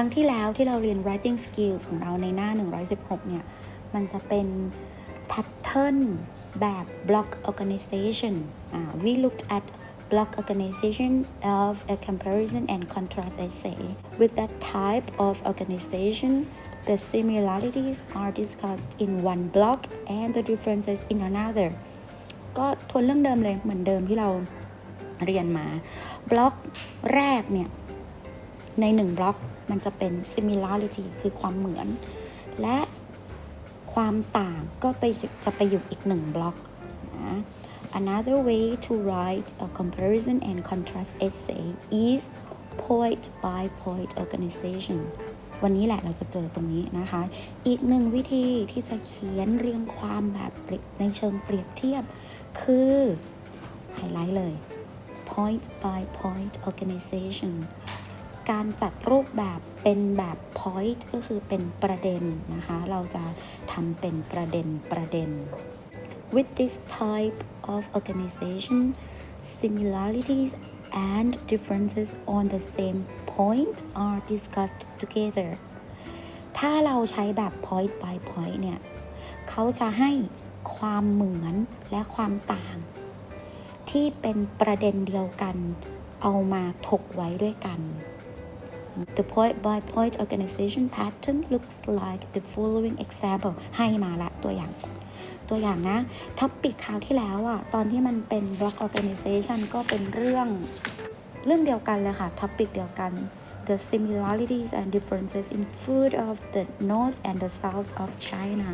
รั้งที่แล้วที่เราเรียน writing skills ของเราในหน้า 116 เนี่ย มันจะเป็น pattern แบบ block organization อ่า we looked at block organization of a comparison and contrast essay with that type of organization the similarities are discussed in one block and the differences in another ก็ทวนเรื่องเดิมเลยเหมือนเดิมที่เราเรียนมา บล็อกแรกเนี่ยในหนึ่งบล็อก มันจะเป็น similarity คือความเหมือน และความต่างก็ไปจะไปอยู่อีกหนึ่งบล็อกนะ Another way to write a comparison and contrast essay is point by point organization วันนี้แหละเราจะเจอตรงนี้นะคะ อีกหนึ่งวิธีที่จะเขียนเรียงความแบบในเชิงเปรียบเทียบ คือไฮไลท์เลย point by point organization การจัดรูปแบบเป็นแบบ point ก็คือเป็นประเด็นนะคะ เราจะทำเป็นประเด็นประเด็น With this type of organization similarities and differences on the same point are discussed together ถ้าเราใช้แบบ point by point เนี่ย เขาจะให้ความเหมือนและความต่าง ที่เป็นประเด็นเดียวกัน เอามาถกไว้ด้วยกัน The point by point organization pattern looks like the following example ให้มาละตัวอย่าง ตัวอย่างนะท็อปปิกคราวที่แล้วอะตอนที่มันเป็น block organization ก็เป็นเรื่องเรื่องเดียวกันเลยค่ะท็อปิกเดียวกัน The similarities and differences in food of the north and the south of China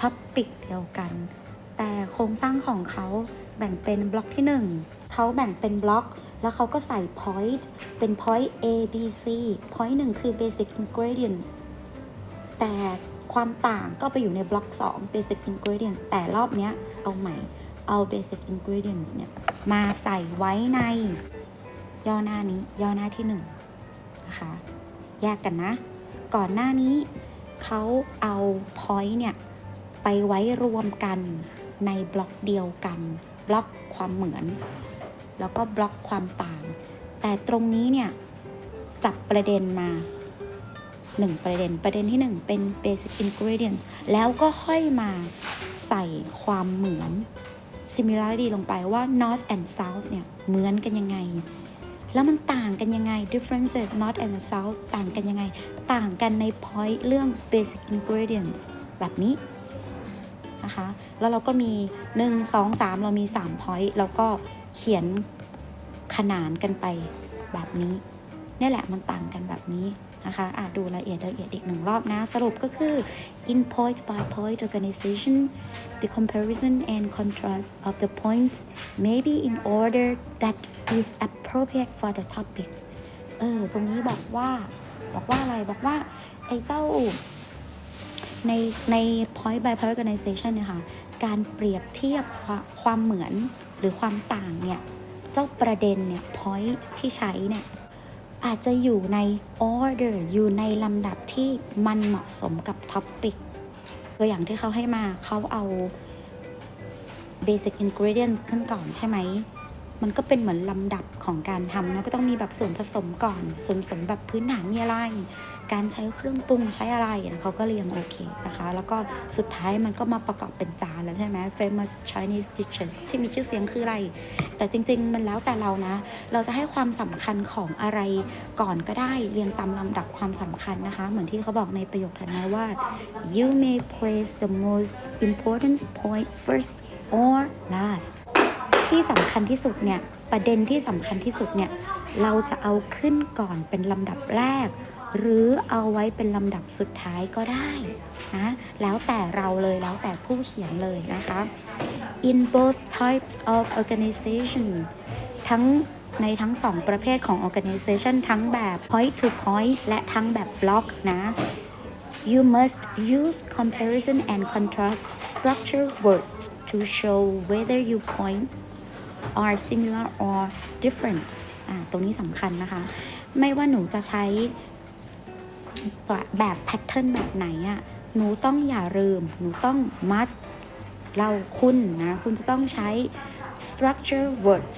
ท็อปิกเดียวกัน แต่โครงสร้างของเขาแบ่งเป็นบล็อกที่ 1 เขาแบ่งเป็นบล็อก แล้วเขาก็ใส่ point เป็น point A B C point 1 คือ basic ingredients แต่ความต่างก็ไปอยู่ในบล็อก 2 basic ingredients แต่รอบเนี้ยเอาใหม่ เอา basic ingredients เนี่ย มาใส่ไว้ใน ย่อหน้านี้ย่อหน้าที่1นงนะคะแยกกันนะ ก่อนหน้านี้เขาเอา point เนี่ย ไปไว้รวมกันในบล็อกเดียวกัน บล็อกความเหมือน แล้วก็บล็อกความต่าง แต่ตรงนี้เนี่ยจับประเด็นมา 1 ประเด็นประเด็นที่ 1 เป็น basic ingredients แล้วก็ค่อยมาใส่ความเหมือน similarity ลงไปว่า north and south เนี่ยเหมือนกันยังไง แล้วมันต่างกันยังไง differences north and south ต่างกันยังไง ต่างกันใน point เรื่อง basic ingredients แบบนี้ นะคะ แล้วเราก็มี 1 2 3 เรามี3 point แล้วก็เขียนขนานกันไปแบบนี้นี่แหละมันต่างกันแบบนี้นะคะอาจดูละเอียดละเอียดอีกหนึ่งรอบนะ สรุปก็คือ in point by point organization the comparison and contrast of the points may be in order that is appropriate for the topic เออ ตรงนี้บอกว่า บอกว่าอะไร บอกว่า ไอ้เจ้า ในใน point by point organization เนี่ยค่ะการเปรียบเทียบความเหมือนหรือความต่างเนี่ย เจ้าประเด็นเนี่ย point ที่ใช้เนี่ย อาจจะอยู่ใน order อยู่ในลำดับที่มันเหมาะสมกับ topic ตัวอย่างที่เขาให้มาเขาเอา basic ingredients ขึ้นก่อนใช่ไหม มันก็เป็นเหมือนลำดับของการทำนะก็ต้องมีแบบส่วนผสมก่อนส่วนผสมแบบพื้นฐานมีอะไร การใช้เครื่องปรุงใช้อะไรเขาก็เรียงโอเคนะคะ แล้วก็สุดท้ายมันก็มาประกอบเป็นจานแล้วใช่ไหม famous Chinese dishes ที่มีชื่อเสียงคืออะไร แต่จริง ๆ มันแล้วแต่เรานะ เราจะให้ความสำคัญของอะไรก่อนก็ได้เรียงตามลำดับความสำคัญนะคะ เหมือนที่เขาบอกในประโยคถัดมาว่า you may place the most important point first or last ที่สำคัญที่สุดเนี่ยประเด็นที่สำคัญที่สุดเนี่ยเราจะเอาขึ้นก่อนเป็นลำดับแรก หรือเอาไว้เป็นลำดับสุดท้ายก็ได้นะแล้วแต่เราเลยแล้วแต่ผู้เขียนเลยนะคะ in both types of organization ทั้งในทั้งสองประเภทของ organization ทั้งแบบ point to point และทั้งแบบ block นะ You must use comparison and contrast structure words to show whether your points are similar or different อ่าตรงนี้สำคัญนะคะ ไม่ว่าหนูจะใช้แบบแพทเทิร์นแบบไหนอะหนูต้องอย่าลืม หนูต้อง must เราคุณนะ คุณจะต้องใช้ structure words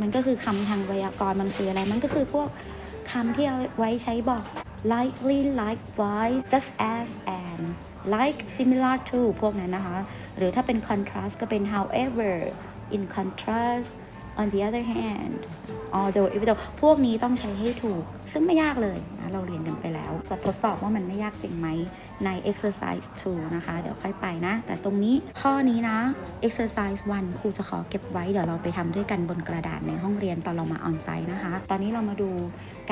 มันก็คือคำทางไวยากรณ์มันคืออะไร มันก็คือพวกคำที่เอาไว้ใช้บอก likely likewise just as and like similar to พวกนั้นนะคะ หรือถ้าเป็น contrast ก็เป็น however in contrast on the other hand although even though พวกนี้ต้องใช้ให้ถูก ซึ่งไม่ยากเลยนะเราเรียนกันไปแล้ว จะทดสอบว่ามันไม่ยากจริงไหมใน exercise 2 นะคะ เดี๋ยวค่อยไปนะ แต่ตรงนี้ข้อนี้นะ exercise 1 ครูจะขอเก็บไว้ เดี๋ยวเราไปทำด้วยกันบนกระดาษในห้องเรียนตอนเรามา on site นะคะ ตอนนี้เรามาดู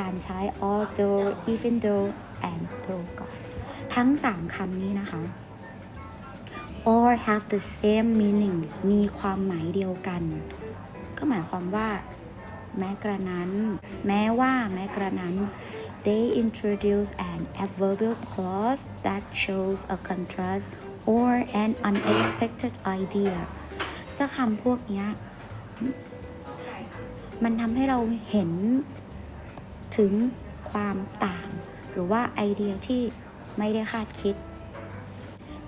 การใช้ although even though and though ก่อน ทั้ง 3คำนี้นะคะ or have the same meaning มีความหมายเดียวกัน ก็หมายความว่า แม้กระนั้น แม้ว่าแม้กระนั้น they introduce an adverbial clause that shows a contrast or an unexpected idea เจ้าคำพวกนี้มันทำให้เราเห็นถึงความต่าง หรือว่าไอเดียที่ไม่ได้คาดคิด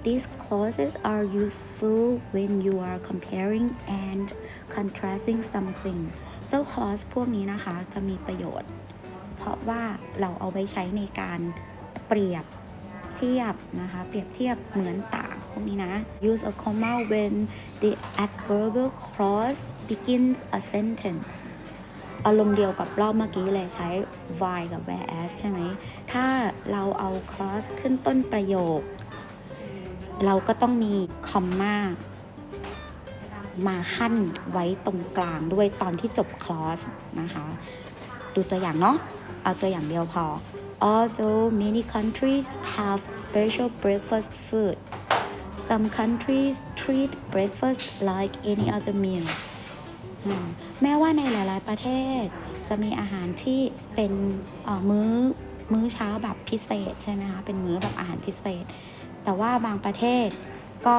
These clauses are useful when you are comparing and contrasting something เจ้า clause พวกนี้นะคะจะมีประโยชน์ เพราะว่าเราเอาไปใช้ในการเปรียบเทียบนะคะ เปรียบเทียบเหมือนต่างพวกนี้นะ use a comma when the adverbial clause begins a sentence อารมณ์เดียวกับรอบเมื่อกี้เลยใช้ why กับ whereas ใช่ไหม ถ้าเราเอา clause ขึ้นต้นประโยค เราก็ต้องมีคอมมามาขั้นไว้ตรงกลางด้วยตอนที่จบคลอสนะคะ ดูตัวอย่างเนาะเอาตัวอย่างเดียวพอ Although many countries have special breakfast foods, some countries treat breakfast like any other meal. แม้ว่าในหลาย ๆ ประเทศ จะมีอาหารที่เป็นเอ่อมื้อมื้อเช้าแบบพิเศษใช่ไหมคะ เป็นมื้อแบบอาหารพิเศษ แต่ว่าบางประเทศก็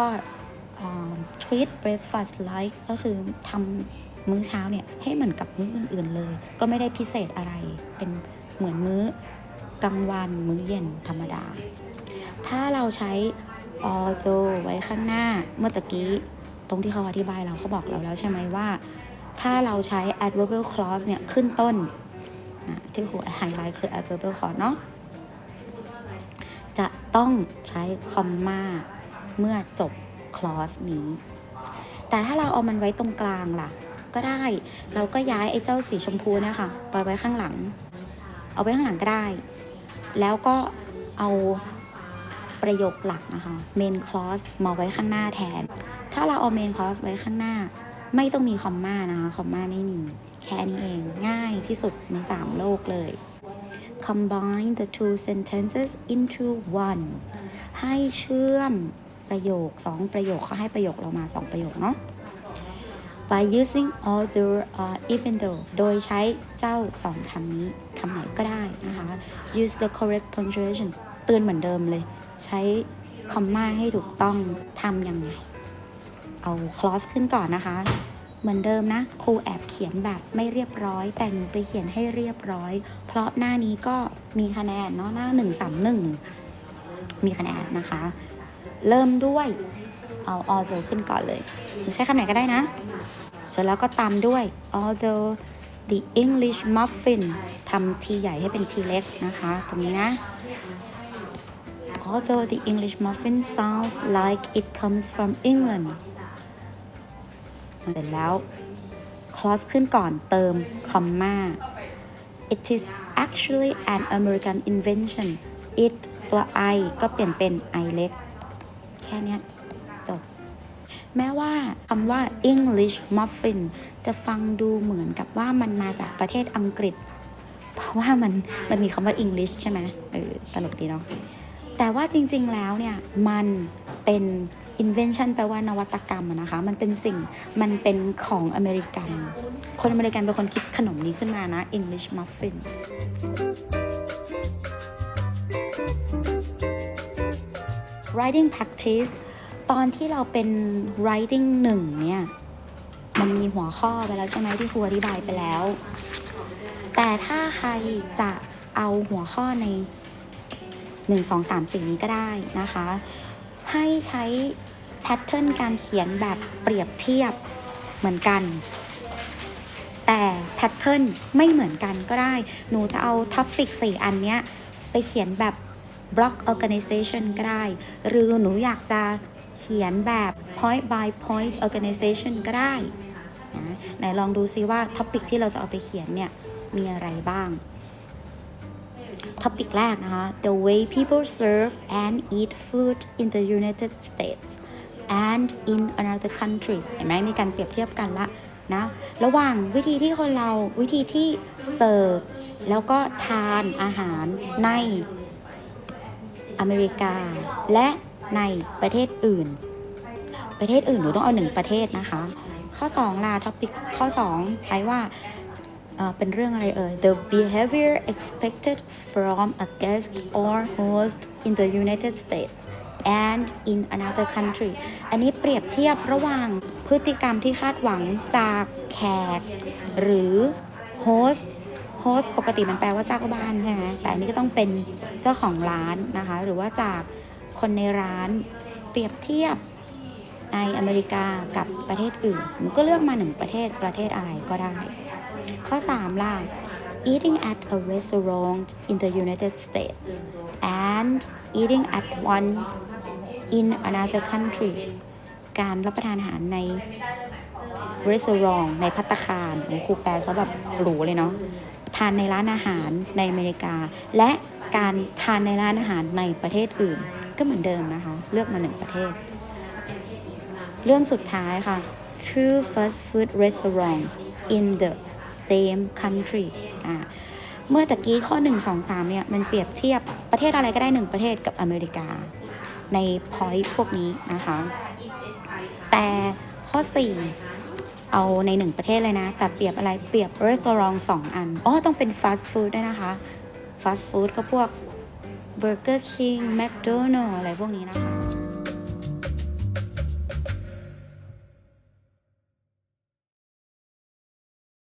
treat breakfast like ก็คือทำมื้อเช้าเนี่ยให้เหมือนกับมื้ออื่น ๆเลย ก็ไม่ได้พิเศษอะไร เป็นเหมือนมื้อกลางวันมื้อเย็นธรรมดา ถ้าเราใช้ although ไว้ข้างหน้าเมื่อตะกี้ตรงที่เขาอธิบายเราเขาบอกเราแล้วใช่ไหมว่า ถ้าเราใช้ adverbial clause เนี่ยขึ้นต้นนะที่ครูไฮไลท์คือ adverbial clause เนาะจะต้อง ใช้คอมมาเมื่อจบ clause นี้ แต่ถ้าเราเอามันไว้ตรงกลางล่ะ ก็ได้เราก็ย้ายไอ้เจ้าสีชมพูเนะคะไปไว้ข้างหลัง เอาไว้ข้างหลังก็ได้ แล้วก็เอาประโยคหลักนะคะ main clause มาไว้ข้างหน้าแทน ถ้าเราเอา main clause ไว้ข้างหน้า ไม่ต้องมีคอมมานะคะคอมมาไม่มี แค่นี้เองง่ายที่สุดใน 3 โลกเลย combine the two sentences into one ให้เชื่อมประโยค2ประโยคเขาให้ประโยคเรามา2ประโยคเนาะ by using although or even though โดยใช้เจ้า2คำนี้คำไหนก็ได้นะคะ use the correct punctuation เตือนเหมือนเดิมเลย ใช้คอมมาให้ถูกต้องทำยังไง เอา clause ขึ้นก่อนนะคะ เหมือนเดิมนะครูแอบเขียนแบบไม่เรียบร้อย แต่หนูไปเขียนให้เรียบร้อย เพราะหน้านี้ก็มีคะแนนเนาะหน้า131 มีคะแนนนะคะ เริ่มด้วยเอา although ขึ้นก่อนเลยหรือใช้คำไหนก็ได้นะเสร็จแล้วก็ตามด้วย although the English muffin ทำทีใหญ่ให้เป็นทีเล็กนะคะ ตรงนี้นะ although the English muffin sounds like it comes from England เสร็จแล้ว clause ขึ้นก่อนเติมคอมมา it is actually an American invention it ตัว i ก็เปลี่ยนเป็น i เล็ก แค่นี้จบ แม้ว่าคำว่า English muffin จะฟังดูเหมือนกับว่ามันมาจากประเทศอังกฤษ เพราะว่ามันมันมีคำว่า English ใช่ไหมเออตลกดีเนาะแต่ว่าจริงๆแล้วเนี่ย มันเป็น invention แปลว่านวัตกรรมนะคะ มันเป็นสิ่ง มันเป็นของอเมริกัน คนอเมริกันเป็นคนคิดขนมนี้ขึ้นมานะ English muffin writing practice ตอนที่เราเป็น writing หนึ่งเนี่ย มันมีหัวข้อไปแล้วใช่ไหมที่ครูอธิบายไปแล้ว แต่ถ้าใครจะเอาหัวข้อใน 1 2 3 4นี้ก็ได้นะคะ ให้ใช้ แพทเทิร์นการเขียนแบบเปรียบเทียบเหมือนกัน แต่แพทเทิร์นไม่เหมือนกันก็ได้ หนูจะเอาท็อปิก4อันเนี้ยไปเขียนแบบ block organization ก็ได้ หรือหนูอยากจะเขียนแบบ point by point organization ก็ได้นะไหนลองดูซิว่าท็อปิกที่เราจะเอาไปเขียนเนี่ยมีอะไรบ้างท็อปิกแรกนะคะ the way people serve and eat food in the United States and in another country เห็นไหมมีการเปรียบเทียบกันละนะระหว่างวิธีที่คนเราวิธีที่เสิร์ฟแล้วก็ทานอาหารในอเมริกา และในประเทศอื่น ประเทศอื่นหนูต้องเอาหนึ่งประเทศนะคะ ข้อ2ล่ะท็อปิกข้อ 2 ใช้ว่าเอ่อเป็นเรื่องอะไรเอ่ย The behavior expected from a guest or host in the United States and in another country อันนี้เปรียบเทียบระหว่างพฤติกรรมที่คาดหวังจากแขก หรือ host host ปกติมันแปลว่าเจ้าบ้านใช่ไหมแต่อันนี้ก็ต้องเป็นเจ้าของร้านนะคะ หรือว่าจากคนในร้าน เปรียบเทียบในอเมริกากับประเทศอื่นหนูก็เลือกมาหนึ่งประเทศประเทศอะไรก็ได้ ข้อ 3 ล่ะ eating at a restaurant in the United States and eating at one in another country การรับประทานอาหารใน restaurant ในพัตตาคารโอ้ครูแปลซะแบบหรูเลยเนาะทานในร้านอาหารในอเมริกา และการทานในร้านอาหารในประเทศอื่น ก็เหมือนเดิมนะคะ เลือกมาหนึ่งประเทศ เรื่องสุดท้ายค่ะ true fast food restaurants in the same country อ่าเมื่อตะกี้ข้อ 1 2 3 เนี่ย มันเปรียบเทียบประเทศอะไรก็ได้หนึ่งประเทศกับอเมริกา ใน point พวกนี้นะคะ แต่ข้อ 4 เอาในหนึ่งประเทศเลยนะ แต่เปรียบอะไรเปรียบรีสอร์ทสองอัน อ๋อ ต้องเป็นฟาสต์ฟู้ด้วยนะคะฟาสต์ฟู้ดก็พวกเบอร์เกอร์คิงแมคโดนัลด์อะไรพวกนี้นะคะ